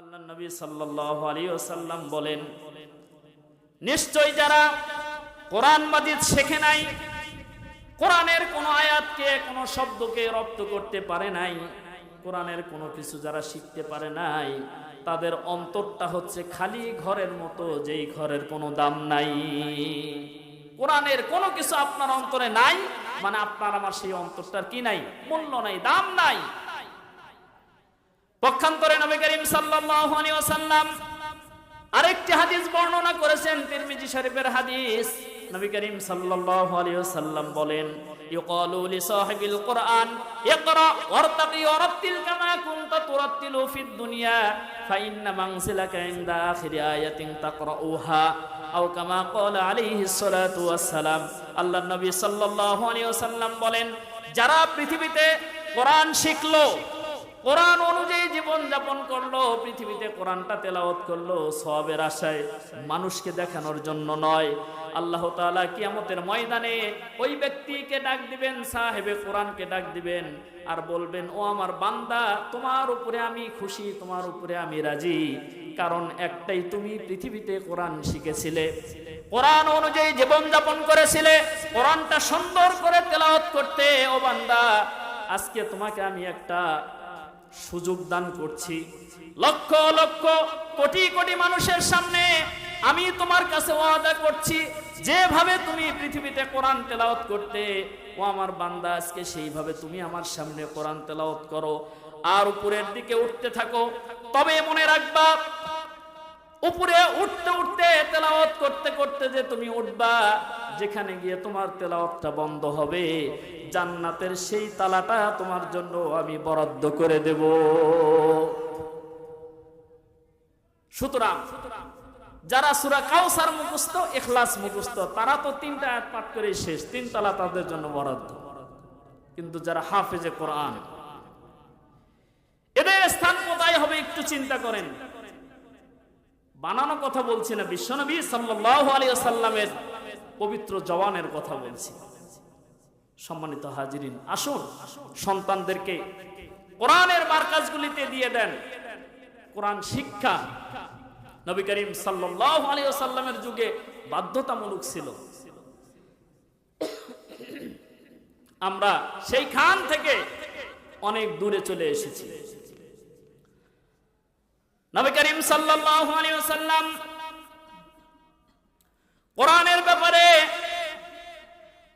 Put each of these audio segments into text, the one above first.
আল্লাহ নবী সাল্লাল্লাহু আলাইহি ওয়াসাল্লাম বলেন, নিশ্চয় যারা কোরআন মাজিদ শেখে নাই, কোরআনের কোন আয়াতকে, কোন শব্দকে রপ্ত করতে পারে নাই, কোরআনের কোনো কিছু যারা শিখতে পারে নাই, তাদের অন্তরটা হচ্ছে খালি ঘরের মতো, যেই ঘরের কোনো দাম নাই। কোরআনের কোনো কিছু আপনার অন্তরে নাই মানে আপনার, আমার সেই অন্তরটার কি নাই? মূল্য নাই, দাম নাই। পক্ষান্তরে নবী করিম সাল্লাল্লাহু আলাইহি ওয়াসাল্লাম আরেকটি হাদিস বর্ণনা করেছেন তিরমিজি শরীফের হাদিস। নবী করিম সাল্লাল্লাহু আলাইহি ওয়াসাল্লাম বলেন, ইউকালু লি সাহিবিল কুরআন, ইকরা ওয়ারতাকি ওয়ারাত্তিল কামা কুনতা তুরাত্তিলু ফিদ দুনিয়া, ফাইন্না মানসিলাকা ইনদা আখিরি আয়াতিন তাকরাউহা, আও কামা ক্বালা আলাইহি সালাতু ওয়াসসালাম। আল্লাহর নবী সাল্লাল্লাহু আলাইহি ওয়াসাল্লাম বলেন, যারা পৃথিবীতে কোরআন শিখলো, কোরআন অনুযায়ী জীবন যাপন করল, পৃথিবীতে কোরআনটা তেলাওয়াত করল সবের আশায় মানুষকে দেখানোর জন্য নয়। আল্লাহ তাআলা কিয়ামতের ময়দানে ওই ব্যক্তিকে ডাক দিবেন, সাহেবে কোরআনকে ডাক দিবেন আর বলবেন, ও আমার বান্দা, তোমার উপরে আমি খুশি, তোমার উপরে আমি রাজি। কারণ একটাই তুমি পৃথিবীতে কোরআন শিখেছিলে। কোরআন অনুযায়ী জীবন যাপন করেছিলে, কোরআনটা সুন্দর করে তেলাওয়াত করতে। ও বান্দা, আজকে তোমাকে আমি একটা সুযোগ দান করছি। লক্ষ লক্ষ, কোটি কোটি মানুষের সামনে আমি তোমার কাছে ওয়াদা করছি, যেভাবে তুমি পৃথিবীতে কোরআন তেলাওয়াত করতে, ও আমার বান্দা, আজকে সেইভাবে তুমি আমার সামনে কোরআন তেলাওয়াত করো। আর উপরের দিকে উঠতে থাকো, তবে মনে রাখবা, উপরে উঠতে উঠতে তেলাওয়াত করতে করতে যে তুমি উঠবা যেখানে গিয়ে তোমার তেলাওয়াতটা বন্ধ হবে, জান্নাতের সেই তালাটা তোমার জন্য আমি বরাদ্দ করে দেব। সুতরাং যারা সুরা কাউসার মুখস্থ এখলাস মুখস্থ, তারা তো তিনটা আয়াত পাঠ করে শেষ, তিন তালা তাদের জন্য বরাদ্দ। কিন্তু যারা হাফেজে কোরআন, এদের স্থান কোথায় হবে একটু চিন্তা করেন। বানানো কথা বলছি না, বিশ্বনবী সাল্লাল্লাহু আলাইহি সাল্লামের পবিত্র জওয়ানের কথা বলছি। সম্মানিত হাজিরিন, আসুন, সন্তানদেরকে কোরআনের মার্কাজগুলিতে দিয়ে দেন। কোরআন শিক্ষা নবী করিম সাল্লাল্লাহু আলাইহি সাল্লামের যুগে বাধ্যতামূলক ছিল। আমরা সেই খান থেকে অনেক দূরে চলে এসেছি। নবী করিম সাল্লাল্লাহু আলাইহি ওয়াসাল্লাম কোরআনের ব্যাপারে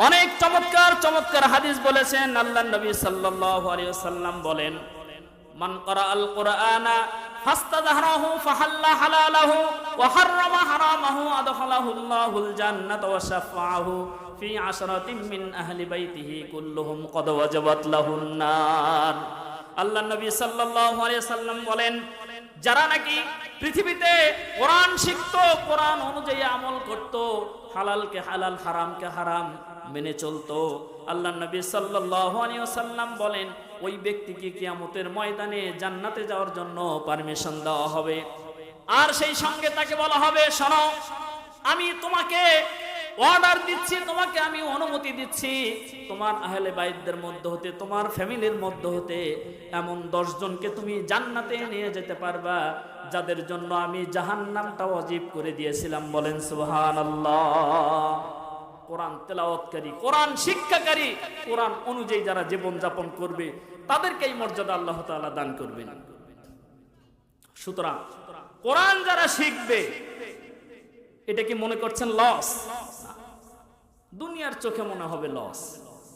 অনেক চমৎকার চমৎকার হাদিস বলেছেন। আল্লাহ নবী সাল্লাল্লাহু আলাইহি ওয়াসাল্লাম বলেন, মান করা আল কোরআনা ফাস্তাযহারাহু ফাহাল্লা হালালাহু ওয়া হাররামা হারামাহু আদখালাহু আল্লাহুল জান্নাতা ওয়া শাফাআহু ফি আশরাতিন মিন আহলি বাইতিহি কুল্লুহুম কদ ওয়াজাবাত লাহুন নার। আল্লাহ নবী সাল্লাল্লাহু আলাইহি ওয়াসাল্লাম বলেন যারা নাকি পৃথিবীতে কোরআন শিখতো, কোরআন অনুযায়ী আমল করত, হালালকে হালাল, হারামকে হারাম মেনে চলতো। আল্লাহ নবী আলাইহি ওয়াসাল্লাম বলেন, ওই ব্যক্তিকে কিয়ামতের ময়দানে জান্নাতে যাওয়ার জন্য পারমিশন দেওয়া হবে। আর সেই সঙ্গে তাকে বলা হবে, শোনো, আমি তোমাকে অর্ডার দিচ্ছি, তোমাকে আমি অনুমতি দিচ্ছি। তোমার আহলে বাইদদের মধ্যে হতে, তোমার ফ্যামিলির মধ্যে হতে, এমন দশ জনকে তুমি জান্নাতে নিয়ে যেতে পারবা, যাদের জন্য আমি জাহান্নামটা অজীব করে দিয়েছিলাম। বলেন সুহান কোরআন তেলাওয়াতকারী, কোরআন শিক্ষাকারী, কোরআন অনুযায়ী যারা জীবন যাপন করবে, তাদেরকে এই মর্যাদা আল্লাহ তাআলা দান করবেন। সুতরাং কোরআন যারা শিখবে, এটা কি মনে করছেন? লস দুনিয়ার চোখে মনে হবে লস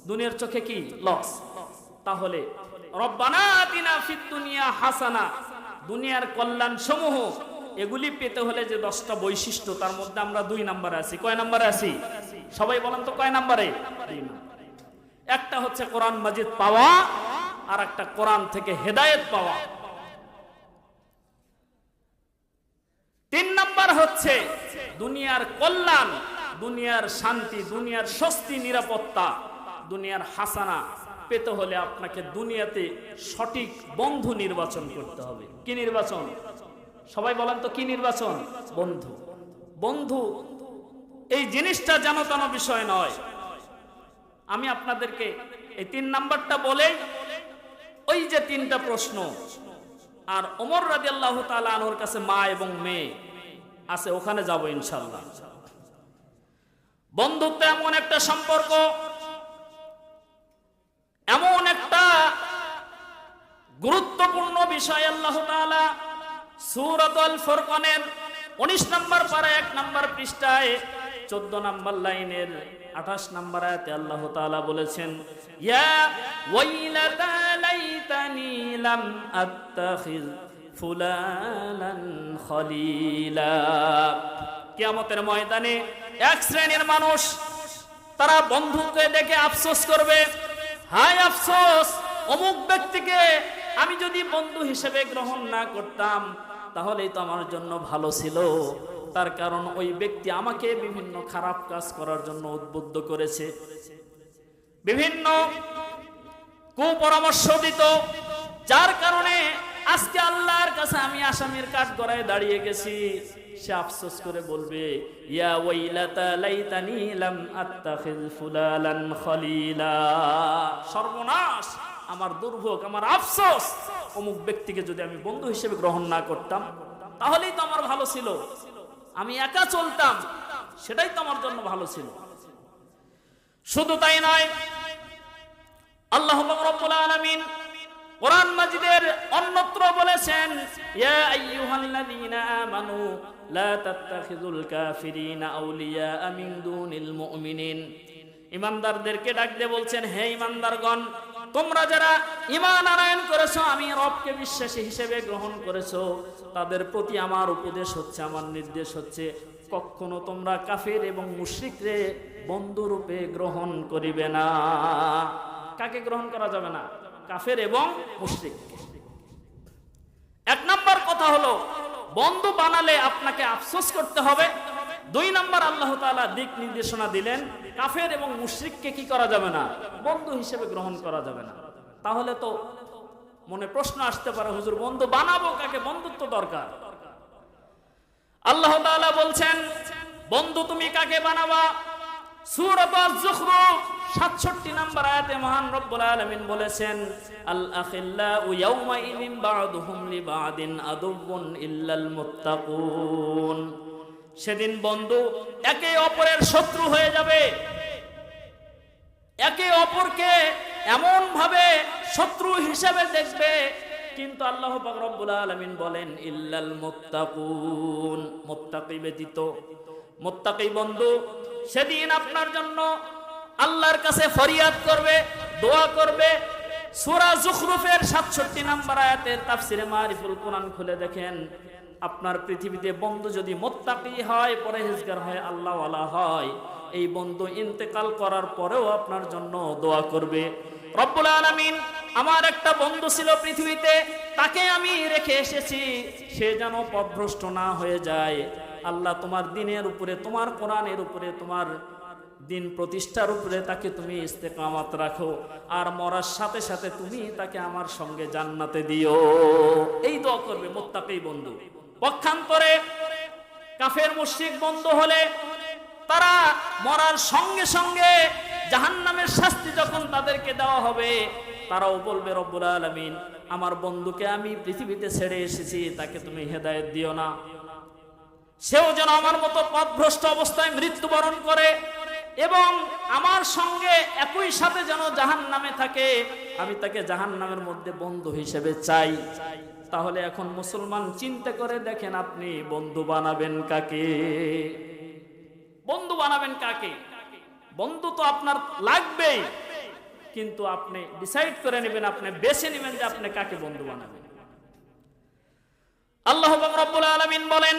দুনিয়ার চোখে কি? লস তাহলে দুনিয়ার কল্যাণ সমূহ এগুলি পেতে হলে যে দশটা বৈশিষ্ট্য, তার মধ্যে আমরা দুই নাম্বারে আছি। কয় নাম্বারে আছি? সবাই বলেন তো কয় নাম্বারে। একটা হচ্ছে কোরআন মাজিদ পাওয়া, আর একটা কোরআন থেকে হেদায়েত পাওয়া। তিন নাম্বার হচ্ছে, দুনিয়ার কল্যাণ দুনিয়ার শান্তি, দুনিয়ার স্বস্তি, নিরাপত্তা, দুনিয়ার হাসানা পেতে হলে আপনাকে দুনিয়াতে সঠিক বন্ধু নির্বাচন করতে হবে। কি নির্বাচন? সবাই বলেন তো কি নির্বাচন? বন্ধু। বন্ধু, এই জিনিসটা যেন তেন বিষয় নয়। আমি আপনাদেরকে এই তিন নাম্বারটা বলে ওই যে তিনটা প্রশ্ন, আর ওমর রাজি আল্লাহ তালা আনোর কাছে মা এবং মেয়ে আছে, ওখানে যাব ইনশাল্লাহ বন্ধুত্ব এমন একটা সম্পর্ক, এমন একটা গুরুত্বপূর্ণ বিষয় আল্লাহ সূরাত আল ফুরকানের 19 নম্বর পারা এক নম্বর পৃষ্ঠায় 14 নম্বর লাইনের 28 নম্বর আয়াতে আল্লাহ তাআলা বলেছেন, ইয়া ফুলানান খলিলা। কিয়ামতের ময়দানে এক শ্রেণির মানুষ, তারা বন্ধুকে দেখে আফসোস করবে। হায় আফসোস, অমুক ব্যক্তিকে আমি যদি বন্ধু হিসেবে গ্রহণ না করতাম, তাহলেই তো আমার জন্য ভালো ছিল। তার কারণ ওই ব্যক্তি আমাকে বিভিন্ন খারাপ কাজ করার জন্য উদ্বুদ্ধ করেছে। বিভিন্ন কুপরামর্শ দিত, যার কারণে আজকে আল্লাহর কাছে আমি আসামির কাঠ গড়ায় দাঁড়িয়ে গেছি। সে আফসোস করে বলবে, ইয়া সর্বনাশ, আমার দুর্ভোগ, আমার আফসোস। অমুক ব্যক্তিকে যদি আমি বন্ধু হিসেবে গ্রহণ না করতাম, তাহলেই তো আমার ভালো ছিল। আমি একা চলতাম, সেটাই তো আমার জন্য ভালো ছিল। শুধু তাই নয়, আল্লাহ রাব্বুল আলামিন কোরআন মাজিদের অন্যত্র বলেছেন, ইয়া আইয়ুহাল্লাযীনা আমানু, লা তাত্তাখিযুল কাফিরিনা আউলিয়া মিন দুনিল মুমিনিন। ইমানদারদেরকে ডাক বলছেন, হে ইমানদারগণ, তোমরা যারা ইমান আনয়ন করেছ, আমি রবকে বিশ্বাসী হিসেবে গ্রহণ করেছ। তাদের প্রতি আমার উপদেশ হচ্ছে, আমার নির্দেশ হচ্ছে, কখনো তোমরা কাফের এবং মুশরিকরে বন্ধুরূপে গ্রহণ করিবে না। কাকে গ্রহণ করা যাবে না? কাফের এবং মুশরিক। এক নম্বর কথা হলো, বন্ধু বানালে আপনাকে আফসোস করতে হবে। দুই নম্বর আল্লাহ তাআলা দিক নির্দেশনা দিলেন, কাফের এবং মুশরিককে কি করা যাবে না? বন্ধু হিসেবে গ্রহণ করা যাবে না। তাহলে তো মনে প্রশ্ন আসতে পারে, হুজুর, বন্ধু বানাবো কাকে? বন্ধুত্ব দরকার। আল্লাহ তাআলা বলছেন, বন্ধু তুমি কাকে বানাবা? সূরাত 67 নম্বর আয়াতে মহান রব্বুল বলেছেন আল আখিল্লাউ ইয়াউমা বা'দুহুম আদুবুন ইল্লাল মুত্তাকুন। সেদিন বন্ধু, একে অপরের শত্রু হয়ে যাবে। একে অপরকে এমন ভাবে শত্রু হিসেবে দেখবে, কিন্তু আল্লাহ পাক রব্বুল আলামিন বলেন, ইল্লাল মুত্তাকুন। মুত্তাকি ব্যতীত। মুত্তাকি বন্ধু সেদিন আপনার জন্য আল্লাহর কাছে ফরিয়াদ করবে, দোয়া করবে। সূরা জুখরুফের 67 নম্বর আয়াতের তাফসিরে মারিফুল কোরআন খুলে দেখেন, আপনার পৃথিবীতে বন্ধু যদি মোত্তাকি হয়, পরহেজগার হয়, আল্লাহওয়ালা হয়, এই বন্ধু ইন্তেকাল করার পরেও আপনার জন্য দোয়া করবে। রব্বুল আলামিন আমার একটা বন্ধু ছিল পৃথিবীতে, তাকে আমি রেখে এসেছি, সে যেন পথভ্রষ্ট না হয়ে যায়। আল্লাহ তোমার দিনের উপরে, তোমার কোরআনের উপরে, তোমার দিন প্রতিষ্ঠার উপরে তাকে তুমি ইস্তেকামাত রাখো আর মরার সাথে সাথে তুমি তাকে আমার সঙ্গে জান্নাতে দিও। এই দোয়া করবে মোত্তাকেই বন্ধু। পক্ষান্তরে কাফের, মুশরিক বন্ধু হলে তারা মরার সঙ্গে সঙ্গে জাহান্নামের শাস্তি যখন তাদেরকে দেওয়া হবে, তারাও বলবে, রব্বুল আলামিন, আমার বন্ধুকে আমি পৃথিবীতে ছেড়ে এসেছি, তাকে তুমি হেদায়েত দিও না। সেও যেন আমার মতো পথভ্রষ্ট অবস্থায় মৃত্যুবরণ করে এবং আমার সঙ্গে একই সাথে যেন জাহান নামে থাকে, আমি তাকে জাহান নামের মধ্যে বন্ধু হিসেবে চাই। তাহলে এখন মুসলমান চিন্তা করে দেখেন আপনি বন্ধু বানাবেন কাকে? বন্ধু বানাবেন কাকে? বন্ধু তো আপনার লাগবেই, কিন্তু আপনি ডিসাইড করে নেবেন, আপনি বেছে নেবেন যে আপনি কাকে বন্ধু বানাবেন। আল্লাহ রব্বুল আলামিন বলেন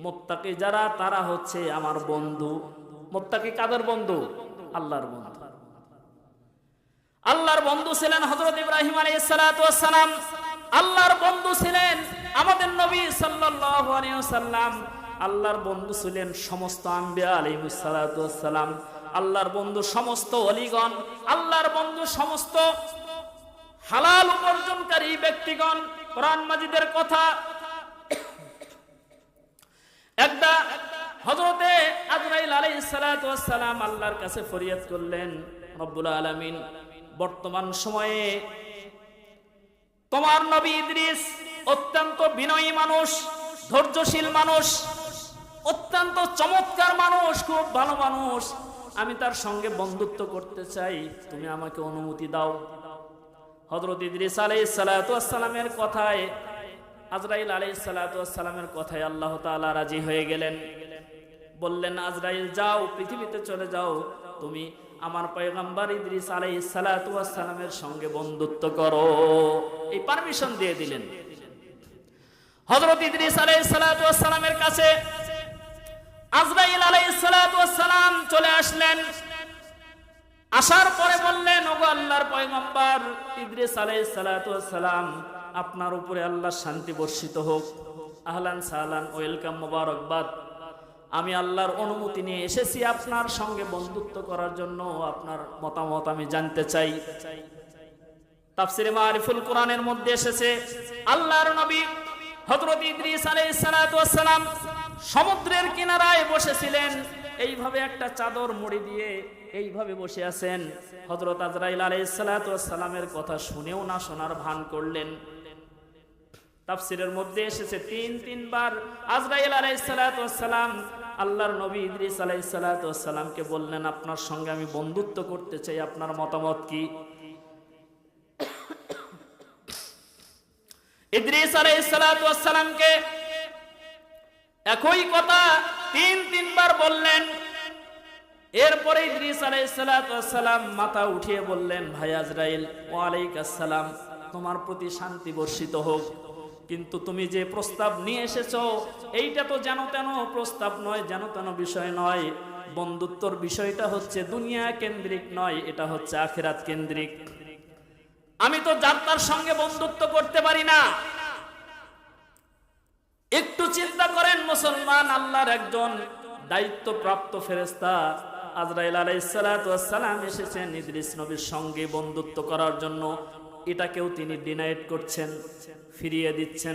মুত্তাকি যারা, তারা হচ্ছে আমার বন্ধু। মুত্তাকি কাদের বন্ধু? আল্লাহর বন্ধু। আল্লাহর বন্ধু ছিলেন হযরত ইব্রাহিম ওয়াস সালাম। আল্লাহর বন্ধু ছিলেন আমাদের নবী ওয়াসাল্লাম। আল্লাহর বন্ধু ছিলেন সমস্ত আল্লাহর বন্ধু সমস্ত অলিগণ আল্লাহর বন্ধু সমস্ত হালাল উপার্জনকারী ব্যক্তিগণ, কোরআন মাজিদের কথা। একটা হজরতে আজরাইল আলাই সালাতু ওয়াস সালাম আল্লাহর কাছে ফরিয়াদ করলেন, রব্বুল আলামিন, বর্তমান সময়ে তোমার নবী ইদ্রিস অত্যন্ত বিনয়ী মানুষ, ধৈর্যশীল মানুষ, অত্যন্ত চমৎকার মানুষ, খুব ভালো মানুষ। আমি তার সঙ্গে বন্ধুত্ব করতে চাই। তুমি আমাকে অনুমতি দাও। হজরত ইদ্রিস আলাইহিস সালাতু সালামের কথায়, আজরাইল আলাইহিস সালাতু সালামের কথায় আল্লাহ তাআলা রাজি হয়ে গেলেন। বললেন, আজরাইল, যাও, পৃথিবীতে চলে যাও। তুমি আমার পয়গম্বর ইদ্রিস আলাইহিস সালাতু সালামের সঙ্গে বন্ধুত্ব করো। এই পারমিশন দিয়ে দিলেন। হযরত ইদ্রিস সালামের কাছে আজরাইল সালাম চলে আসলেন। আসার পরে বললেন, ওগো আল্লাহর পয়গম্বর, ইদ্রিস আলাইহিস সালাতু আপনার উপরে আল্লাহর শান্তি বর্ষিত হোক। আহলান সাহলান ওয়েলকাম মোবারকবাদ আমি আল্লাহর অনুমতি নিয়ে এসেছি আপনার সঙ্গে বন্ধুত্ব করার জন্য, আপনার মতামত আমি জানতে চাই। তাফসিরে মারিফুল কোরআনের মধ্যে এসেছে, আল্লাহর নবী হযরত ইদ্রিস আলাইহিস সমুদ্রের কিনারায় বসেছিলেন। এইভাবে একটা চাদর মুড়ি দিয়ে এইভাবে বসে আছেন। হযরত আজরাইল আলাইহিস সালাতু সালামের কথা শুনেও না শোনার ভান করলেন। তাফসিরের মধ্যে এসেছে তিন, তিনবার আজরাইল আলাইসালাম আল্লাহর নবী ইদ্রিস আলাইসালামকে বললেন, আপনার সঙ্গে আমি বন্ধুত্ব করতে চাই, আপনার মতামত কি? ইদ্রিস আলাইসালামকে একই কথা তিন, তিনবার বললেন। এরপরে ইদ্রিস আলাইসালাম মাথা উঠিয়ে বললেন, ভাই আজরাইল ওয়ালাইক আসসালাম। তোমার প্রতি শান্তি বর্ষিত হোক। কিন্তু তুমি যে প্রস্তাব নিয়ে এসেছ, এইটা তো যেন তেন প্রস্তাব নয়, যেন তেন বিষয় নয়। বন্ধুত্বর বিষয়টা হচ্ছে দুনিয়া কেন্দ্রিক নয়, এটা হচ্ছে আখেরাত কেন্দ্রিক। আমি তো যাত্রার সঙ্গে বন্ধুত্ব করতে পারি না। একটু চিন্তা করেন, মুসলমান আল্লাহর একজন দায়িত্বপ্রাপ্ত ফেরেস্তা আজরাইল আলাইসালাম এসেছেন ইদ্রিস নবীর সঙ্গে বন্ধুত্ব করার জন্য। এটাকেও তিনি ডিনাইট করছেন, ফিরিয়ে দিচ্ছেন।